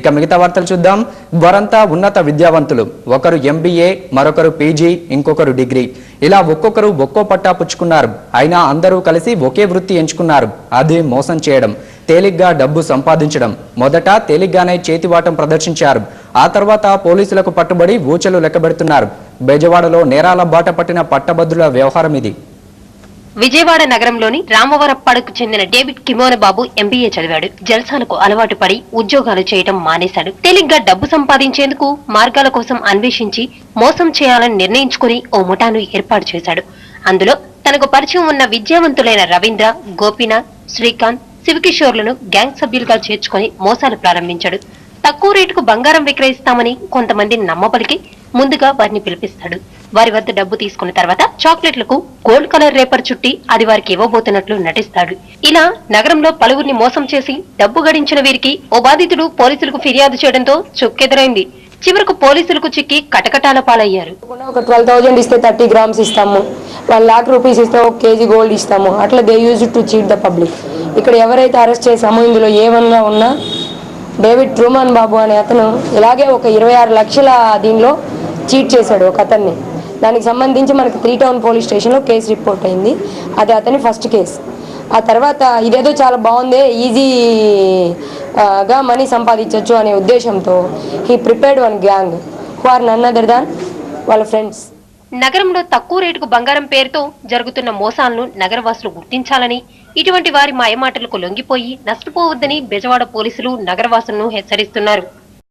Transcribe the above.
ఇక మిగతా వార్తలు చూద్దాం. వారంతా ఉన్నత విద్యావంతులు. ఒకరు ఎంబీఏ మరొకరు పీజీ ఇంకొకరు డిగ్రీ. ఇలా ఒక్కొక్కరు ఒక్కో పట్టా పుచ్చుకున్నారు. అయినా అందరూ కలిసి ఒకే వృత్తి ఎంచుకున్నారు. అదే మోసం చేయడం. తేలిగ్గా డబ్బు సంపాదించడం. మొదట తేలిగ్గానే చేతివాటం ప్రదర్శించారు. ఆ తర్వాత పోలీసులకు పట్టుబడి ఊచలు లెక్కబెడుతున్నారు. బెజవాడలో నేరాల బాట పట్టిన పట్టభద్రుల వ్యవహారం ఇది. విజయవాడ నగరంలోని రామవరప్పాడుకు చెందిన డేవిడ్ కిమోన బాబు ఎంబీఏ చదివాడు. జల్సాలకు అలవాటు పడి ఉద్యోగాలు చేయటం మానేశాడు. తేలిగ్గా డబ్బు సంపాదించేందుకు మార్గాల కోసం అన్వేషించి మోసం చేయాలని నిర్ణయించుకుని ఓ ముఠాను ఏర్పాటు చేశాడు. అందులో తనకు పరిచయం ఉన్న విద్యావంతులైన రవీంద్ర గోపీనాథ్ శ్రీకాంత్ శివకిషోర్లను గ్యాంగ్ సభ్యులుగా చేర్చుకొని మోసాలు ప్రారంభించాడు. తక్కువ రేటుకు బంగారం విక్రయిస్తామని కొంతమంది నమ్మబలికి ముందుగా వారిని పిలిపిస్తాడు. వారి వద్ద డబ్బు తీసుకున్న తర్వాత చాక్లెట్లకు గోల్డ్ కలర్ రేపర్ చుట్టి అది వారికి ఇవ్వబోతున్నట్లు నటిస్తాడు. ఇలా నగరంలో పలువురిని మోసం చేసి డబ్బు గడించిన వీరికి ఓ బాధితుడు పోలీసులకు ఫిర్యాదు చేయడంతో చుక్కెదురైంది. చివరకు పోలీసులకు చిక్కి కటకటాల పాలయ్యారు. ఒక ట్వెల్వ్ థౌజండ్ ఇస్తే థర్టీ గ్రామ్స్ ఇస్తాము. వన్ లాక్ రూపీస్ ఇస్తే ఒక కేజీ గోల్డ్ ఇస్తాము. అట్లా they use to cheat the public ఇక్కడ ఎవరైతే అరెస్ట్ చేసామో ఇందులో ఏమన్నా ఉన్నా డేవిడ్ ట్రూమాన్ బాబు అనే అతను ఇలాగే ఒక ఇరవై ఆరు లక్షల దీనిలో చీట్ చేశాడు ఒక అతన్ని. దానికి సంబంధించి మనకి త్రీ టౌన్ పోలీస్ స్టేషన్లో కేసు రిపోర్ట్ అయింది. అది అతని ఫస్ట్ కేసు. ఆ తర్వాత ఇదేదో చాలా బాగుందే ఈజీగా మనీ సంపాదించవచ్చు అనే ఉద్దేశంతో he prepared one gang who are none other than వాళ్ళ ఫ్రెండ్స్. నగరంలో తక్కువ రేటుకు బంగారం పేరుతో జరుగుతున్న మోసాలను నగరవాసులు గుర్తించాలని ఇటువంటి వారి మాయమాటలకు లొంగిపోయి నష్టపోవద్దని బెజవాడ పోలీసులు నగరవాసులను హెచ్చరిస్తున్నారు.